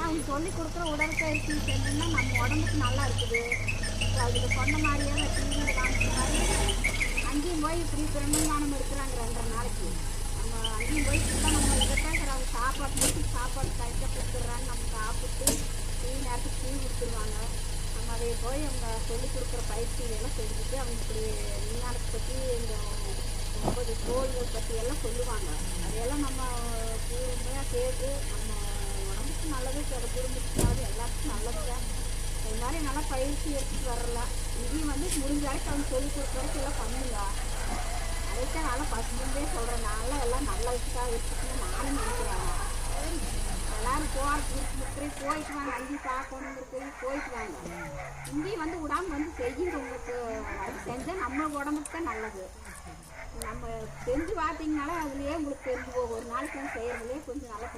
அவங்க சொல்லி கொடுக்குற உடற்பயிற்சி செஞ்சோம்னா நம்ம உடம்புக்கு நல்லா இருக்குது. அதுக்கு சொன்ன மாதிரியே ட்ரீட்மெண்ட் காமிச்ச மாதிரி அங்கேயும் போய் இப்படி பிரம்மஞானம் இருக்கிறாங்க ரெண்டரை நாளைக்கு. நம்ம அங்கேயும் போய் ஃபுல்லாக நம்ம இதைத்தான் அவங்க சாப்பாடு முடிச்சு சாப்பாடு கரெக்டாக கொடுத்துட்றாங்க. நம்ம சாப்பிட்டு டீ நேரத்துக்கு டீ கொடுத்துருவாங்க நம்ம அதை போய் அவங்க சொல்லி கொடுக்குற பயிற்சிகளெல்லாம் செஞ்சுட்டு அவங்க இப்படி விஞ்ஞானத்தை பற்றி இந்த ஒன்பது கோள்கள் பற்றி எல்லாம் சொல்லுவாங்க. அதையெல்லாம் நம்ம பூர்வமையாக கேட்டு எல்லாருக்கும் நல்லது குடும்பத்துக்காவது எல்லாத்துக்கும் நல்லது தான். இது மாதிரி நல்லா பயிற்சி எடுத்துட்டு வரலாம் இதையும் வந்து முடிஞ்ச வரைக்கும் அவங்க சொல்லி கொடுக்குற வரைக்கும் எல்லாம் பண்ணுங்க. அதைத்தான் நல்லா பசுந்தே சொல்கிறேன் நான்லாம் எல்லாம் நல்ல விஷயத்தாக வச்சுக்கணும் நானும் நினைக்கிறேன். எல்லாரும் போகிறதுக்கு இருக்கிற போயிட்டு வாங்க. அங்கேயும் பார்க்கணுங்கிறது போயிட்டு வாங்க. இங்கேயும் வந்து விடாமல் வந்து செய்யுங்க உங்களுக்கு. அது செஞ்சால் நம்ம உடம்புக்கு தான் நல்லது. நம்ம செஞ்சு பார்த்தீங்கனாலே அதுலேயே உங்களுக்கு தெரிஞ்சு போகும். ஒரு நாளைக்கு வந்து செய்கிறதுலேயே கொஞ்சம் நல்லா